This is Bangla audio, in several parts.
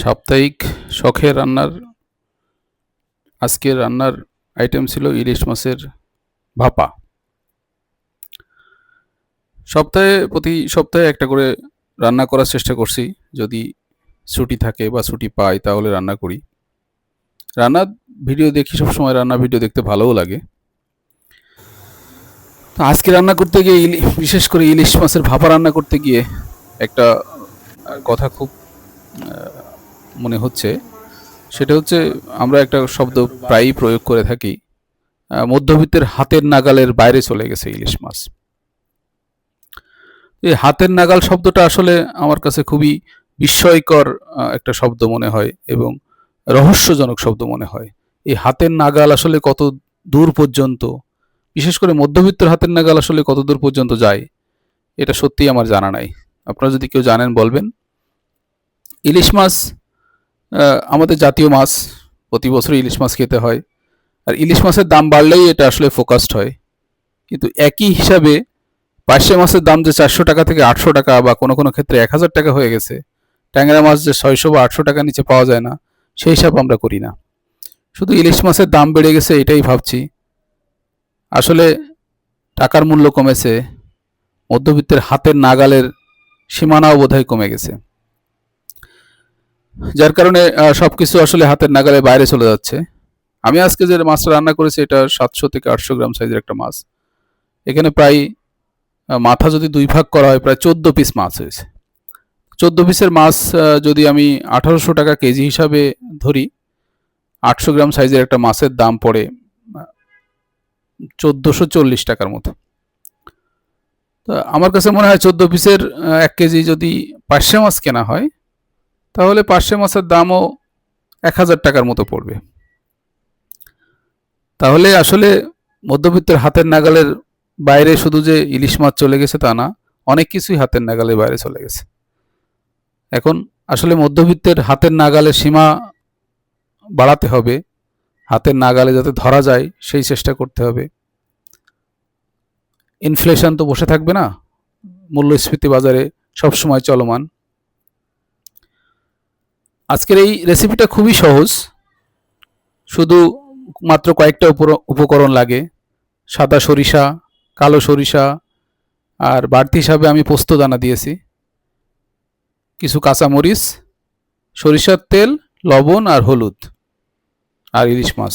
সাপ্তাহিক শখের রান্নার, আজকের রান্নার আইটেম ছিল ইলিশ মাছের ভাপা। সপ্তাহে, প্রতি সপ্তাহে একটা করে রান্না করার চেষ্টা করছি। যদি ছুটি থাকে বা ছুটি পাই, তাহলে রান্না করি। রান্নার ভিডিও দেখি, সবসময় রান্না ভিডিও দেখতে ভালোও লাগে। তো আজকে রান্না করতে গিয়ে বিশেষ করে ইলিশ মাছের ভাপা রান্না করতে গিয়ে একটা কথা খুব মনে হচ্ছে, সেটা হচ্ছে আমরা একটা শব্দ প্রায়ই প্রয়োগ করে থাকি মধ্যবিত্তের হাতের নাগালের বাইরে চলে গেছে ইলিশ মাছ। এই হাতের নাগাল শব্দটা আসলে আমার কাছে খুবই বিস্ময়কর একটা শব্দ মনে হয় এবং রহস্যজনক শব্দ মনে হয়। এই হাতের নাগাল আসলে কত দূর পর্যন্ত, বিশেষ করে মধ্যবিত্তের হাতের নাগাল আসলে কত দূর পর্যন্ত যায়, এটা সত্যিই আমার জানা নাই। আপনারা যদি কেউ জানেন বলবেন। ইলিশ মাছ আমাদের জাতীয় মাছ প্রতি বছর ইলিশ মাছ খেতে হয়। আর ইলিশ মাছের দাম বাড়লেই এটা আসলে ফোকাসড হয়। কিন্তু একই হিসাবে পার্শে মাছের দাম যে চারশো টাকা থেকে আটশো টাকা বা কোনো কোনো ক্ষেত্রে এক হাজার টাকা হয়ে গেছে, ট্যাংরা মাছ যে ছয়শো বা আটশো টাকা নিচে পাওয়া যায় না, সেই হিসাব আমরা করি না। শুধু ইলিশ মাছের দাম বেড়ে গেছে, এটাই ভাবছি। আসলে টাকার মূল্য কমেছে, মধ্যবিত্তের হাতের নাগালের সীমানাও বোধহয় কমে গেছে। যার কারণে সব কিছু আসলে হাতের নাগালে বাইরে চলে যাচ্ছে। আমি আজকে যে মাছটা রান্না করেছি, এটা সাতশো থেকে আটশো গ্রাম সাইজের একটা মাছ। এখানে প্রায় মাথা যদি দুই ভাগ করা হয়, প্রায় চোদ্দ পিস মাছ হয়েছে। চোদ্দ পিসের মাছ যদি আমি আঠারোশো টাকা কেজি হিসাবে ধরি, আটশো গ্রাম সাইজের একটা মাছের দাম পড়ে, চোদ্দোশো চল্লিশ টাকার মতো। তো আমার কাছে মনে হয় চোদ্দ পিসের এক কেজি যদি পার্শে মাছ কেনা হয় তাহলে পার্শে মাছের দামও এক হাজার টাকার মতো পড়বে। তাহলে আসলে মধ্যবিত্তের হাতের নাগালের বাইরে শুধু যে ইলিশ মাছ চলে গেছে তা না, অনেক কিছুই হাতের নাগালের বাইরে চলে গেছে। এখন আসলে মধ্যবিত্তের হাতের নাগালের সীমা বাড়াতে হবে, হাতের নাগালে যাতে ধরা যায় সেই চেষ্টা করতে হবে। ইনফ্লেশন তো বসে থাকবে না, মূল্যস্ফীতি বাজারে সবসময় চলমান। আজকের এই রেসিপিটা খুবই সহজ। শুধু মাত্র কয়েকটা উপকরণ লাগে। সাদা সরিষা, কালো সরিষা আর বাড়তি হিসাবে আমি পোস্ত দানা দিয়েছি। কিছু কাঁচামরিচ, সরিষার তেল, লবণ আর হলুদ আর ইলিশ মাছ।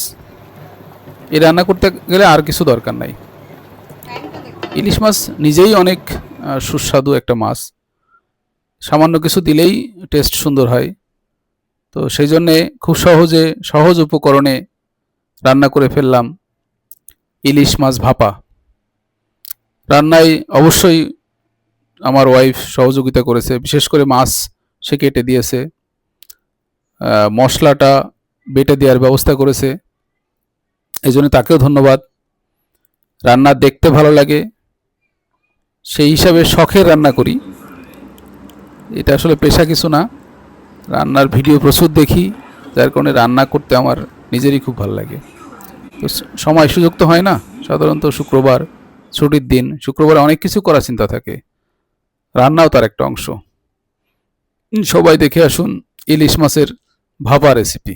এই রান্না করতে গেলে আর কিছু দরকার নাই। ইলিশ মাছ নিজেই অনেক সুস্বাদু একটা মাছ। সামান্য কিছু দিলেই টেস্ট সুন্দর হয়। তো সেই জন্যে খুব সহজে, সহজ উপকরণে রান্না করে ফেললাম ইলিশ মাছ ভাপা। রান্নায় অবশ্যই আমার ওয়াইফ সহযোগিতা করেছে, বিশেষ করে মাছ সে কেটে দিয়েছে মশলাটা বেটে দেওয়ার ব্যবস্থা করেছে এই জন্য তাকেও ধন্যবাদ। রান্না দেখতে ভালো লাগে, সেই হিসাবে শখের রান্না করি। এটা আসলে পেশা কিছু না। রান্নার ভিডিও প্রচুর দেখি, যার কারণে রান্না করতে আমার নিজেরই খুব ভালো লাগে। তো সময় সুযোগ তো হয় না, সাধারণত শুক্রবার ছুটির দিন, শুক্রবার অনেক কিছু করার চিন্তা থাকে। রান্নাও তার একটা অংশ। সবাই দেখে আসুন ইলিশ মাছের ভাপা রেসিপি